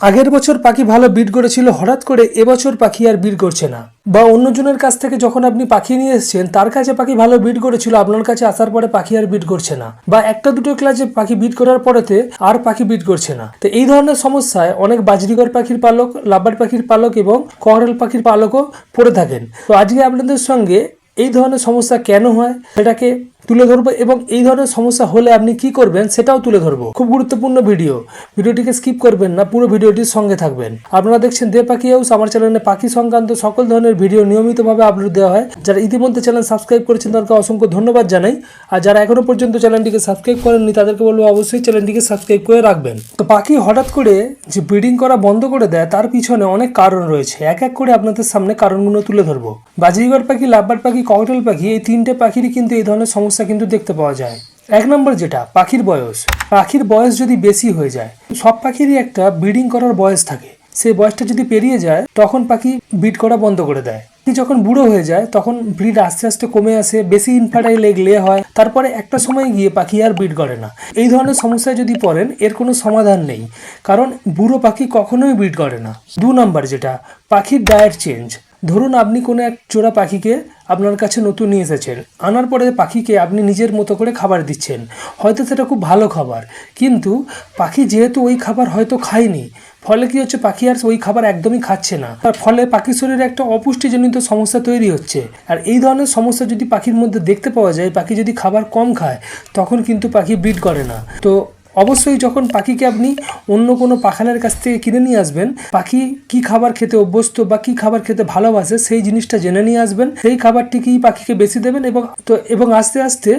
আগের বছর পাখি ভালো বিট করেছিল, হঠাৎ করে এবছর পাখি আর বিট করছে না। বা অন্যজনের কাছ থেকে যখন আপনি পাখি নিয়ে এসেছেন, তার কাছে পাখি ভালো বিট করেছিল, আপনার কাছে আসার পরে পাখি আর বিট করছে না। বা একটা দুটো ক্লাসে পাখি বিট করার পরেতে আর পাখি বিট করছে না। তো এই ধরনের সমস্যায় অনেক বাজরিগর পাখির পালক লাব্বার পাখির পালক এবং কহরাল পাখির পালকও পড়ে থাকেন। তো আজকে আপনাদের সঙ্গে এই ধরনের সমস্যা কেন হয়? সেটাকে তুলে ধরবো এবং এই ধরনের সমস্যা হলে আপনি কি করবেন সেটাও তুলে ধরবো। খুব গুরুত্বপূর্ণ ভিডিও। ভিডিওটিকে স্কিপ করবেন না, পুরো ভিডিওটির সঙ্গে থাকবেন। আপনারা দেখছেন দে পাখি হাউস আমার চ্যানেলে পাখি সংক্রান্ত সকল ধরনের ভিডিও নিয়মিতভাবে আপলোড দেওয়া হয়। যারা ইতিমধ্যে চ্যানেল সাবস্ক্রাইব করেছেন, তাদেরকে অসংখ্য ধন্যবাদ জানাই। আর যারা এখনও পর্যন্ত চ্যানেলটিকে সাবস্ক্রাইব করেননি, তাদেরকে বলব অবশ্যই চ্যানেলটিকে সাবস্ক্রাইব করে রাখবেন। তো পাখি হঠাৎ করে যে ব্রিডিং করা বন্ধ করে দেয়, তার পিছনে অনেক কারণ রয়েছে। এক এক করে আপনাদের সামনে কারণগুলো তুলে ধরবো। বাজিগর পাখি লাভবার পাখি, ককটেল পাখি, এই তিনটে পাখিরই কিন্তু এই ধরনের সমস্যা কিন্তু দেখতে পাওয়া যায়। এক নম্বর যেটা, পাখির বয়স। পাখির বয়স যদি বেশি হয়ে যায়, সব পাখিরই একটা ব্রিডিং করার বয়স থাকে। সেই বয়সটা যদি পেরিয়ে যায়, তখন পাখি ব্রিড করা বন্ধ করে দেয়। যখন বুড়ো হয়ে যায়, তখন ব্রিড আস্তে আস্তে কমে আসে, বেশি ইনফার্টাইল এগ লে হয়। তারপরে একটা সময় গিয়ে পাখি আর ব্রিড করে না। এই ধরনের সমস্যায় যদি পড়েন, এর কোনো সমাধান নেই। কারণ বুড়ো পাখি কখনোই ব্রিড করে না। দু নম্বর যেটা, পাখির ডায়েট চেঞ্জ ধরুন আপনি কোনো এক জোড়া পাখিকে আপনার কাছে নতুন নিয়ে এসেছেন। আনার পরে পাখিকে আপনি নিজের মতো করে খাবার দিচ্ছেন। হয়তো সেটা খুব ভালো খাবার। কিন্তু পাখি যেহেতু ওই খাবার হয়তো খায়নি, ফলে কি হচ্ছে পাখি আর ওই খাবার একদমই খাচ্ছে না। তার ফলে পাখির শরীরে একটা অপুষ্টিজনিত সমস্যা তৈরি হচ্ছে। আর এই ধরনের সমস্যা যদি পাখির মধ্যে দেখতে পাওয়া যায়, পাখি যদি খাবার কম খায়, তখন কিন্তু পাখি ব্রিড করে না। তো অবশ্যই যখন পাখিকে আপনি অন্য কোনো পাখানের কাছ থেকে কিনে নিয়ে আসবেন, পাখি কি খাবার খেতে অভ্যস্ত বা কি খাবার খেতে ভালোবাসে সেই জিনিসটা জেনে নিয়ে আসবেন। সেই খাবারটিকেই পাখিকে বেশি দেবেন এবং তো এবং আস্তে আস্তে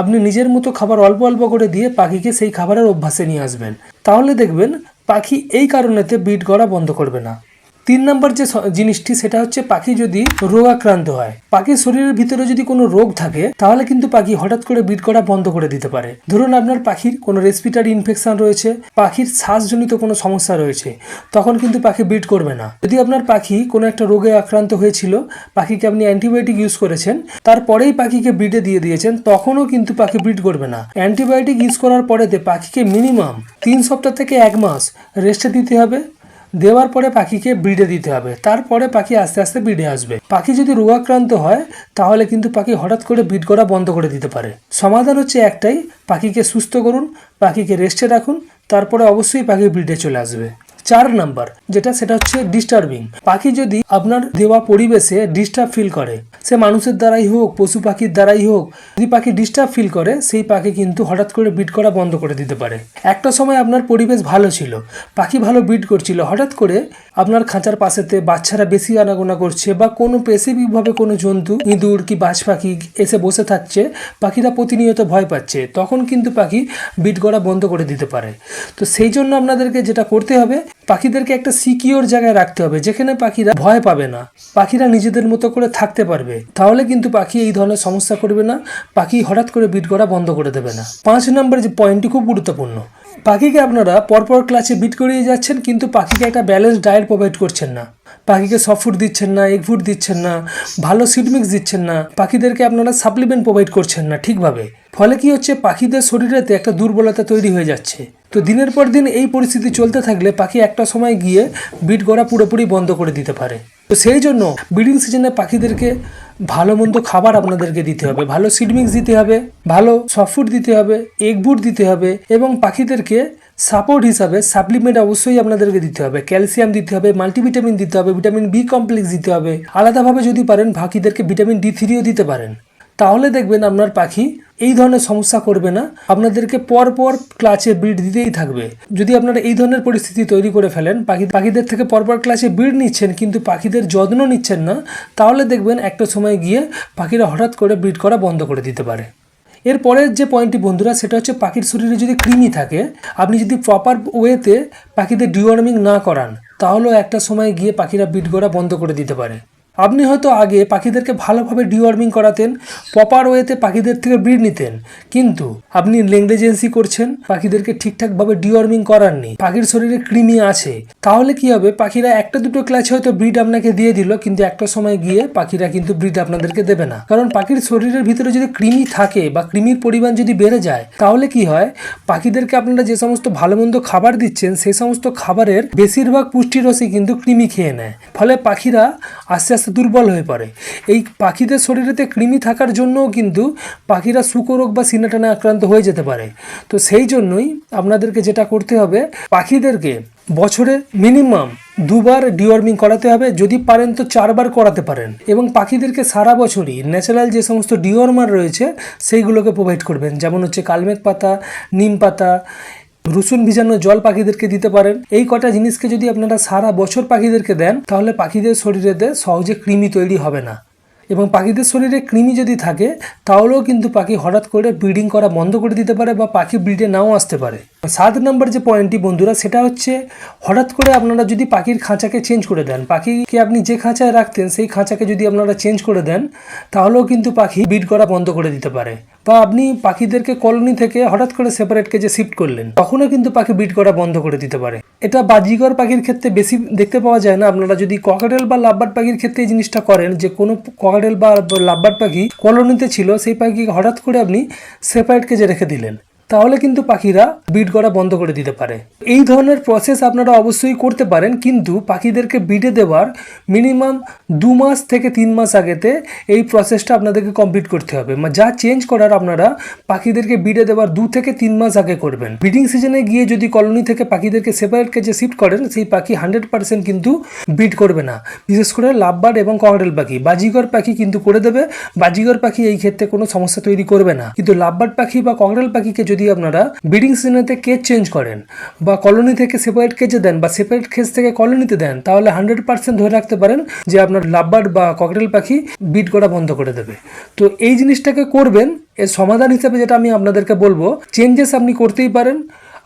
আপনি নিজের মতো খাবার অল্প অল্প করে দিয়ে পাখিকে সেই খাবারের অভ্যাসে নিয়ে আসবেন। তাহলে দেখবেন পাখি এই কারণেতে বিট করা বন্ধ করবে না। তিন নম্বর যে জিনিসটি, সেটা হচ্ছে পাখি যদি রোগাক্রান্ত হয়। পাখির শরীরের ভিতরে যদি কোনো রোগ থাকে, তাহলে কিন্তু পাখি হঠাৎ করে বিট করা বন্ধ করে দিতে পারে। ধরুন আপনার পাখির কোনো রেসপিটারি ইনফেকশন রয়েছে, পাখির শ্বাসজনিত কোনো সমস্যা রয়েছে, তখন কিন্তু পাখি বিট করবে না। যদি আপনার পাখি কোনো একটা রোগে আক্রান্ত হয়েছিল, পাখিকে আপনি অ্যান্টিবায়োটিক ইউজ করেছেন, তারপরেই পাখিকে ব্রিডে দিয়ে দিয়েছেন, তখনও কিন্তু পাখি ব্রিড করবে না। অ্যান্টিবায়োটিক ইউজ করার পরেতে পাখিকে মিনিমাম তিন সপ্তাহ থেকে এক মাস রেস্টে দিতে হবে। দেওয়ার পরে পাখিকে ব্রিডে দিতে হবে। তারপরে পাখি আস্তে আস্তে ব্রিডে আসবে। পাখি যদি রোগাক্রান্ত হয়, তাহলে কিন্তু পাখি হঠাৎ করে ব্রিড করা বন্ধ করে দিতে পারে। সমাধান হচ্ছে একটাই, পাখিকে সুস্থ করুন, পাখিকে রেস্টে রাখুন, তারপরে অবশ্যই পাখি ব্রিডে চলে আসবে। চার নাম্বার, যেটা সেটা হচ্ছে ডিস্টার্বিং পাখি যদি আপনার দেওয়া পরিবেশে ডিস্টার্ব ফিল করে, সে মানুষের দ্বারাই হোক, পশু পাখির দ্বারাই হোক, যদি পাখি ডিস্টার্ব ফিল করে, সেই পাখি কিন্তু হঠাৎ করে বিট করা বন্ধ করে দিতে পারে। একটা সময় আপনার পরিবেশ ভালো ছিল, পাখি ভালো বিট করছিল, হঠাৎ করে আপনার খাঁচার পাশেতে বাচ্চারা বেশি আনাগোনা করছে বা কোনো স্পেসিফিকভাবে কোনো জন্তু, ইঁদুর কি বাজ পাখি এসে বসে থাকছে, পাখিরা প্রতিনিয়ত ভয় পাচ্ছে, তখন কিন্তু পাখি বিট করা বন্ধ করে দিতে পারে। তো সেই জন্য আপনাদেরকে যেটা করতে হবে পাখিদেরকে একটা সিকিওর জায়গায় রাখতে হবে, যেখানে পাখিরা ভয় পাবে না। পাখিরা নিজেদের মতো করে থাকতে পারবে। তাহলে কিন্তু পাখি এই ধরনের সমস্যা করবে না, পাখি হঠাৎ করে বিট করা বন্ধ করে দেবে না। পাঁচ নম্বরের যে পয়েন্টটি খুব গুরুত্বপূর্ণ, পাখিকে আপনারা পরপর ক্লাসে বিট করিয়ে যাচ্ছেন, কিন্তু পাখিকে একটা ব্যালেন্স ডায়েট প্রোভাইড করছেন না। পাখিকে সফট ফুড দিচ্ছেন না এগ ফুড দিচ্ছেন না, ভালো সিড মিক্স দিচ্ছেন না, পাখিদেরকে আপনারা সাপ্লিমেন্ট প্রোভাইড করছেন না ঠিকভাবে। ফলে কি হচ্ছে? পাখিদের শরীরেতে একটা দুর্বলতা তৈরি হয়ে যাচ্ছে। তো দিনের পর দিন এই পরিস্থিতি চলতে থাকলে পাখি একটা সময় গিয়ে বিট গড়া পুরোপুরি বন্ধ করে দিতে পারে। তো সেই জন্য ব্রিডিং সিজনে পাখিদেরকে ভালো মন্দ খাবার আপনাদেরকে দিতে হবে, ভালো সিডমিক্স দিতে হবে, ভালো সফট দিতে হবে এগ বুট দিতে হবে এবং পাখিদেরকে সাপোর্ট হিসাবে সাপ্লিমেন্ট অবশ্যই আপনাদেরকে দিতে হবে। ক্যালসিয়াম দিতে হবে মাল্টিভিটামিন দিতে হবে ভিটামিন বি কমপ্লেক্স দিতে হবে। আলাদাভাবে যদি পারেন, পাখিদেরকে ভিটামিন ডি থ্রিও দিতে পারেন। তাহলে দেখবেন আপনার পাখি এই ধরনের সমস্যা করবে না। আপনাদেরকে পর পর ক্লাসে ব্রিড দিতেই থাকবে। যদি আপনারা এই ধরনের পরিস্থিতি তৈরি করে ফেলেন, পাখি পাখিদের থেকে পরপর ক্লাসে ব্রিড নিচ্ছেন কিন্তু পাখিদের যত্ন নিচ্ছেন না, তাহলে দেখবেন একটা সময় গিয়ে পাখিরা হঠাৎ করে ব্রিড করা বন্ধ করে দিতে পারে। এর পরের যে পয়েন্টটি বন্ধুরা, সেটা হচ্ছে পাখির শরীরে যদি কৃমি থাকে, আপনি যদি প্রপার ওয়েতে পাখিদের ডিওয়ার্মিং না করান, তাহলেও একটা সময় গিয়ে পাখিরা বিট করা বন্ধ করে দিতে পারে। আপনি হয়তো আগে পাখিদেরকে ভালোভাবে ডিওয়ার্মিং করাতেন প্রপার ওয়েতে পাখিদের থেকে ব্রিড নিতেন। কিন্তু আপনি নেগলিজেন্সি করছেন, পাখিদেরকে ঠিকঠাকভাবে ডিওয়ার্মিং করাননি পাখির শরীরে কৃমি আছে। তাহলে কি হবে? পাখিরা একটা দুটো ক্লাচ হয়তো ব্রিড আপনাকে দিয়ে দিল, কিন্তু একটা সময় গিয়ে পাখিরা কিন্তু ব্রিড আপনাদেরকে দেবে না। কারণ পাখির শরীরের ভিতরে যদি কৃমি থাকে বা কৃমির পরিমাণ যদি বেড়ে যায়, তাহলে কি হয়? পাখিদেরকে আপনারা যে সমস্ত ভালো মন্দ খাবার দিচ্ছেন সেই সমস্ত খাবারের বেশিরভাগ পুষ্টিরসই কিন্তু কৃমি খেয়ে নেয়। ফলে পাখিরা আস্তে আস্তে দুর্বল হয়ে পড়ে। এই পাখিদের শরীরেতে কৃমি থাকার জন্যও কিন্তু পাখিরা শুকরোগ বা সিনাটানা আক্রান্ত হয়ে যেতে পারে। তো সেই জন্যই আপনাদেরকে যেটা করতে হবে, পাখিদেরকে বছরে মিনিমাম দুবার ডিওয়ার্মিং করাতে হবে, যদি পারেন তো চারবার করাতে পারেন। এবং পাখিদেরকে সারা বছরই ন্যাচারাল যে সমস্ত ডিওয়ার্মার রয়েছে, সেইগুলোকে প্রোভাইড করবেন। যেমন হচ্ছে কালমেঘ পাতা, নিম পাতা রসুন ভিজানো জল পাখিদেরকে দিতে পারেন। এই কটা জিনিসকে যদি আপনারা সারা বছর পাখিদেরকে দেন, তাহলে পাখিদের শরীরেতে সহজে কৃমি তৈরি হবে না। এবং পাখিদের শরীরে কৃমি যদি থাকে, তাহলেও কিন্তু পাখি হঠাৎ করে ব্রিডিং করা বন্ধ করে দিতে পারে বা পাখি ব্রিডে নাও আসতে পারে। সাত নম্বর যে পয়েন্টটি বন্ধুরা, সেটা হচ্ছে হঠাৎ করে আপনারা যদি পাখির খাঁচাকে চেঞ্জ করে দেন, পাখিকে আপনি যে খাঁচায় রাখতেন, সেই খাঁচাকে যদি আপনারা চেঞ্জ করে দেন, তাহলেও কিন্তু পাখি ব্রিড করা বন্ধ করে দিতে পারে। বা আপনি পাখিদেরকে কলোনি থেকে হঠাৎ করে সেপারেট কেজে শিফট করলেন, তখনও কিন্তু পাখি ব্রিড করা বন্ধ করে দিতে পারে। এটা বাজিগর পাখির ক্ষেত্রে বেশি দেখতে পাওয়া যায় না, আপনারা যদি ককাটেল বা লাভবার্ড পাখির ক্ষেত্রে এই জিনিসটা করেন, যে কোনো ককাটেল বা লাভবার্ড পাখি কলোনিতে ছিল, সেই পাখিকে হঠাৎ করে আপনি সেপারেট কেজে রেখে দিলেন। তাহলে কিন্তু পাখিরা ব্রিড করা বন্ধ করে দিতে পারে। এই ধরনের প্রসেস আপনারা অবশ্যই করতে পারেন, কিন্তু পাখিদেরকে ব্রিডে দেওয়ার মিনিমাম দু মাস থেকে তিন মাস আগেতে এই প্রসেসটা আপনাদেরকে কমপ্লিট করতে হবে। যা চেঞ্জ করার আপনারা পাখিদেরকে ব্রিডে দেওয়ার দু থেকে তিন মাস আগে করবেন। ব্রিডিং সিজনে গিয়ে যদি কলোনি থেকে পাখিদেরকে সেপারেট কেজে শিফট করেন, সেই পাখি হান্ড্রেড পার্সেন্ট কিন্তু বিট করবে না। বিশেষ করে লাভবার্ড এবং ককটেল পাখি, বাজিগর পাখি কিন্তু করে দেবে। বাজিগর পাখি এই ক্ষেত্রে কোনো সমস্যা তৈরি করবে না। কিন্তু লাভবার্ড পাখি বা ককটেল পাখিকে যদি আপনারা ব্রিডিং সিজনেতে কেজ চেঞ্জ করেন বা কলোনি থেকে সেপারেট কেজে দেন বা সেপারেট কেজ থেকে কলোনিতে দেন, তাহলে হান্ড্রেড পার্সেন্ট ধরে রাখতে পারেন যে আপনার লাভবার্ড বা ককটেল পাখি বিট করা বন্ধ করে দেবে। তো এই জিনিসটাকে করবেন, এর সমাধান হিসেবে যেটা আমি আপনাদেরকে বলব চেঞ্জেস আপনি করতেই পারেন।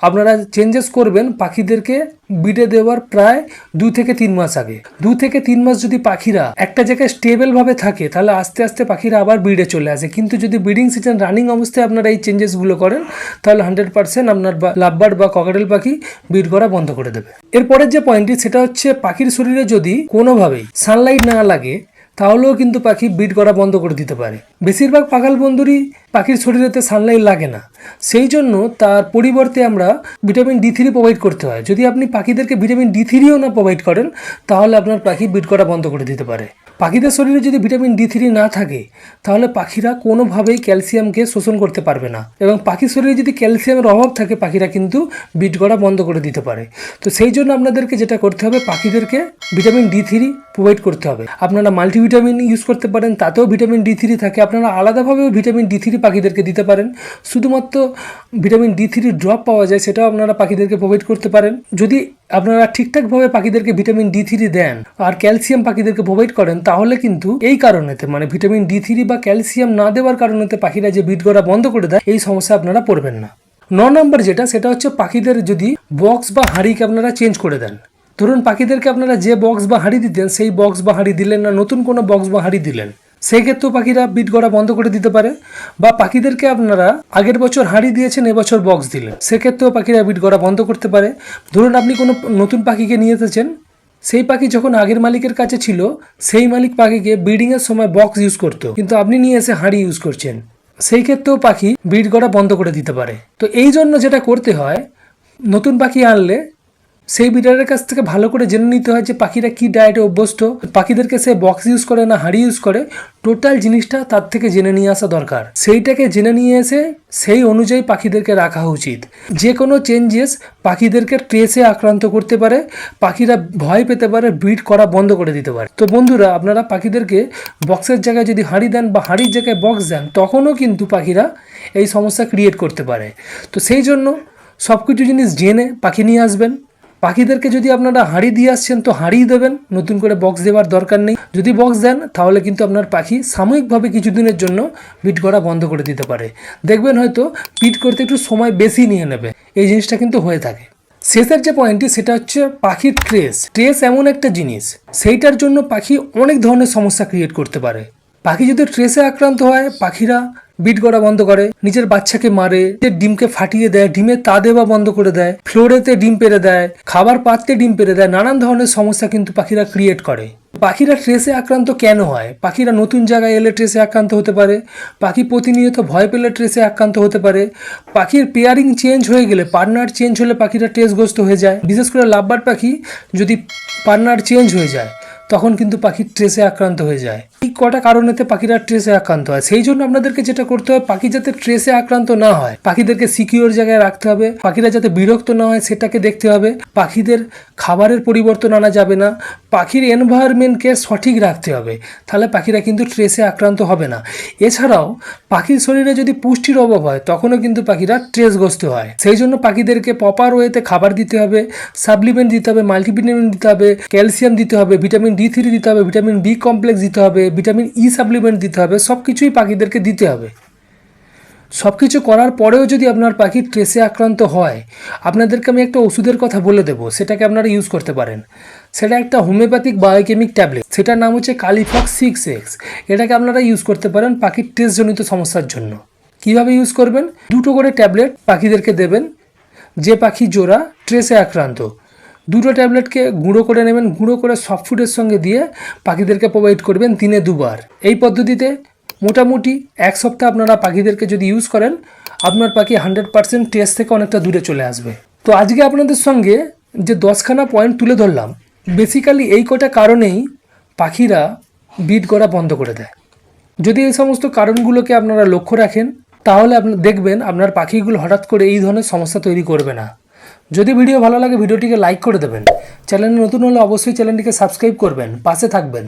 আপনারা চেঞ্জেস করবেন পাখিদেরকে বিডে দেওয়ার প্রায় দু থেকে তিন মাস আগে। দু থেকে তিন মাস যদি পাখিরা একটা জায়গায় স্টেবল ভাবে থাকে, তাহলে আস্তে আস্তে পাখিরা আবার বিড়ে চলে আসে। কিন্তু যদি ব্রিডিং সিজন রানিং অবস্থায় আপনারা এই চেঞ্জেসগুলো করেন, তাহলে হান্ড্রেড পার্সেন্ট আপনার লাভবার্ড বা ককাটেল পাখি ব্রিড করা বন্ধ করে দেবে। এরপরের যে পয়েন্টটি সেটা হচ্ছে পাখির শরীরে যদি কোনোভাবেই সানলাইট না লাগে তাহলেও কিন্তু পাখি বিট করা বন্ধ করে দিতে পারে। বেশিরভাগ পাখাল বন্ধুরই পাখির শরীরেতে সানলাইট লাগে না। সেই জন্য তার পরিবর্তে আমরা ভিটামিন ডি থ্রি প্রোভাইড করতে হয়। যদি আপনি পাখিদেরকে ভিটামিন ডি থ্রিও না প্রোভাইড করেন, তাহলে আপনার পাখি বিট করা বন্ধ করে দিতে পারে। পাখিদের শরীরে যদি ভিটামিন ডি থ্রি না থাকে, তাহলে পাখিরা কোনোভাবেই ক্যালসিয়ামকে শোষণ করতে পারবে না। এবং পাখির শরীরে যদি ক্যালসিয়ামের অভাব থাকে, পাখিরা কিন্তু বিট করা বন্ধ করে দিতে পারে। তো সেই জন্য আপনাদেরকে যেটা করতে হবে, পাখিদেরকে ভিটামিন ডি থ্রি প্রোভাইড করতে হবে। আপনারা মাল্টিভিটামিন ইউজ করতে পারেন, তাতেও ভিটামিন ডি থ্রি থাকে। আপনারা আলাদাভাবেও ভিটামিন ডি থ্রি পাখিদেরকে দিতে পারেন। শুধুমাত্র ভিটামিন ডি থ্রি ড্রপ পাওয়া যায়, সেটাও আপনারা পাখিদেরকে প্রোভাইড করতে পারেন। যদি আপনারা ঠিকঠাকভাবে পাখিদেরকে ভিটামিন ডি থ্রি দেন, আর ক্যালসিয়াম পাখিদেরকে প্রোভাইড করেন তাহলে কিন্তু এই কারণেতে মানে ভিটামিন ডি থ্রি বা ক্যালসিয়াম না দেওয়ার কারণেতে পাখিরা যে বিট করা বন্ধ করে দেয়, এই সমস্যা আপনারা পড়বেন না। ন নম্বর যেটা, সেটা হচ্ছে পাখিদের যদি বক্স বা হাঁড়িকে আপনারা চেঞ্জ করে দেন। ধরুন পাখিদেরকে আপনারা যে বক্স বা হাঁড়ি দিতেন, সেই বক্স বা হাঁড়ি দিলেন না, নতুন কোনো বক্স বা হাঁড়ি দিলেন সেই ক্ষেত্রেও পাখিরা বিট গড়া বন্ধ করে দিতে পারে। বা পাখিদেরকে আপনারা আগের বছর হাঁড়ি দিয়েছেন, এবছর বক্স দিলেন, সেক্ষেত্রেও পাখিরা বিট গড়া বন্ধ করতে পারে। ধরুন আপনি কোনো নতুন পাখিকে নিয়ে এসেছেন সেই পাখি যখন আগের মালিকের কাছে ছিল, সেই মালিক পাখিকে ব্রিডিংয়ের সময় বক্স ইউজ করতো। কিন্তু আপনি নিয়ে এসে হাঁড়ি ইউজ করছেন। সেই ক্ষেত্রেও পাখি ব্রিড করা বন্ধ করে দিতে পারে। তো এই জন্য যেটা করতে হয়, নতুন পাখি আনলে সেই ব্রিডারের কাছ থেকে ভালো করে জেনে নিতে হয় যে পাখিরা কি ডায়েটে অভ্যস্ত। পাখিদেরকে সে বক্স ইউজ করে না হাঁড়ি ইউজ করে টোটাল জিনিসটা তার থেকে জেনে নিয়ে আসা দরকার। সেইটাকে জেনে নিয়ে এসে সেই অনুযায়ী পাখিদেরকে রাখা উচিত। যে কোনো চেঞ্জেস পাখিদেরকে ট্রেসে আক্রান্ত করতে পারে, পাখিরা ভয় পেতে পারে ব্রিড করা বন্ধ করে দিতে পারে। তো বন্ধুরা, আপনারা পাখিদেরকে বক্সের জায়গায় যদি হাঁড়ি দেন বা হাঁড়ির জায়গায় বক্স দেন, তখনও কিন্তু পাখিরা এই সমস্যা ক্রিয়েট করতে পারে। তো সেই জন্য সব কিছু জিনিস জেনে পাখি নিয়ে আসবেন। পাখিদেরকে যদি আপনারা হাঁড়ি দিয়ে আসছেন, তো হাঁড়িই দেবেন। নতুন করে বক্স দেওয়ার দরকার নেই। যদি বক্স দেন, তাহলে কিন্তু আপনার পাখি সাময়িকভাবে কিছুদিনের জন্য পিট করা বন্ধ করে দিতে পারে। দেখবেন হয়তো পিট করতে একটু সময় বেশি নিয়ে নেবে। এই জিনিসটা কিন্তু হয়ে থাকে। শেষের যে পয়েন্টটি সেটা হচ্ছে পাখির ট্রেস ট্রেস এমন একটা জিনিস। সেইটার জন্য পাখি অনেক ধরনের সমস্যা ক্রিয়েট করতে পারে। পাখি যদি ট্রেসে আক্রান্ত হয়, পাখিরা বিট করা বন্ধ করে, নিজের বাচ্চাকে মারে ডিমকে ফাটিয়ে দেয়, ডিমে তা দেওয়া বন্ধ করে দেয়, ফ্লোরেতে ডিম পেরে দেয়, খাবার পাত্রে ডিম পেরে দেয়, নানান ধরনের সমস্যা কিন্তু পাখিরা ক্রিয়েট করে। পাখিরা ট্রেসে আক্রান্ত কেন হয়? পাখিরা নতুন জায়গায় এলে ট্রেসে আক্রান্ত হতে পারে, পাখি প্রতিনিয়ত ভয় পেলে ট্রেসে আক্রান্ত হতে পারে, পাখির পেয়ারিং চেঞ্জ হয়ে গেলে পার্টনার চেঞ্জ হলে পাখিরা ট্রেসগ্রস্ত হয়ে যায়। বিশেষ করে লাভবার পাখি যদি পার্টনার চেঞ্জ হয়ে যায়, তখন কিন্তু পাখির ট্রেসে আক্রান্ত হয়ে যায়। এই কটা কারণেতে পাখিরা ট্রেসে আক্রান্ত হয়। সেই জন্য আপনাদেরকে যেটা করতে হয়, পাখি যাতে ট্রেসে আক্রান্ত না হয়, পাখিদেরকে সিকিউর জায়গায় রাখতে হবে। পাখিরা যাতে বিরক্ত না হয়, সেটাকে দেখতে হবে। পাখিদের খাবারের পরিবর্তন আনা যাবে না। পাখির এনভায়রনমেন্টকে সঠিক রাখতে হবে। তাহলে পাখিরা কিন্তু ট্রেসে আক্রান্ত হবে না। এছাড়াও, পাখির শরীরে যদি পুষ্টির অভাব হয়, তখনও কিন্তু পাখিরা ট্রেসগ্রস্ত হয়। সেই জন্য পাখিদেরকে প্রপার ওয়েতে খাবার দিতে হবে সাপ্লিমেন্ট দিতে হবে মাল্টিভিটামিন দিতে হবে ক্যালসিয়াম দিতে হবে ভিটামিন ডি থ্রি দিতে হবে ভিটামিন বি কমপ্লেক্স দিতে হবে ভিটামিন ই সাপ্লিমেন্ট দিতে হবে সব কিছুই পাখিদেরকে দিতে হবে। সব কিছু করার পরেও যদি আপনার পাখি ট্রেসে আক্রান্ত হয়, আপনাদেরকে আমি একটা ওষুধের কথা বলে দেবো, সেটাকে আপনারা ইউজ করতে পারেন। সেটা একটা হোমিওপ্যাথিক বায়োকেমিক ট্যাবলেট সেটার নাম হচ্ছে কালিফক্স সিক্স এক্স এটাকে আপনারা ইউজ করতে পারেন পাখির ট্রেসজনিত সমস্যার জন্য। কীভাবে ইউজ করবেন? দুটো করে ট্যাবলেট পাখিদেরকে দেবেন, যে পাখি জোড়া ট্রেসে আক্রান্ত। দুটো ট্যাবলেটকে গুঁড়ো করে নেবেন, গুঁড়ো করে সফট ফুডের সঙ্গে দিয়ে পাখিদেরকে প্রোভাইড করবেন দিনে দুবার। এই পদ্ধতিতে মোটামুটি এক সপ্তাহ আপনারা পাখিদেরকে যদি ইউজ করেন, আপনার পাখি হান্ড্রেড পার্সেন্ট টেস্ট থেকে অনেকটা দূরে চলে আসবে। তো আজকে আপনাদের সঙ্গে যে দশখানা পয়েন্ট তুলে ধরলাম বেসিক্যালি এই কটা কারণেই পাখিরা বিট করা বন্ধ করে দেয়। যদি এই সমস্ত কারণগুলোকে আপনারা লক্ষ্য রাখেন, তাহলে আপনি দেখবেন আপনার পাখিগুলো হঠাৎ করে এই ধরনের সমস্যা তৈরি করবে না। যদি ভিডিও ভালো লাগে, ভিডিওটিকে লাইক করে দেবেন। চ্যানেল নতুন হলে অবশ্যই চ্যানেলটিকে সাবস্ক্রাইব করবেন, পাশে থাকবেন।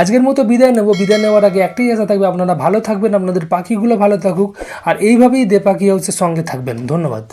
আজকের মতো বিদায় নেব। বিদায় নেওয়ার আগে একটাই আশা থাকবে, আপনারা ভালো থাকবেন, আপনাদের পাখিগুলো ভালো থাকুক। আর এইভাবেই দে পাখি হাউসের সঙ্গে থাকবেন। ধন্যবাদ।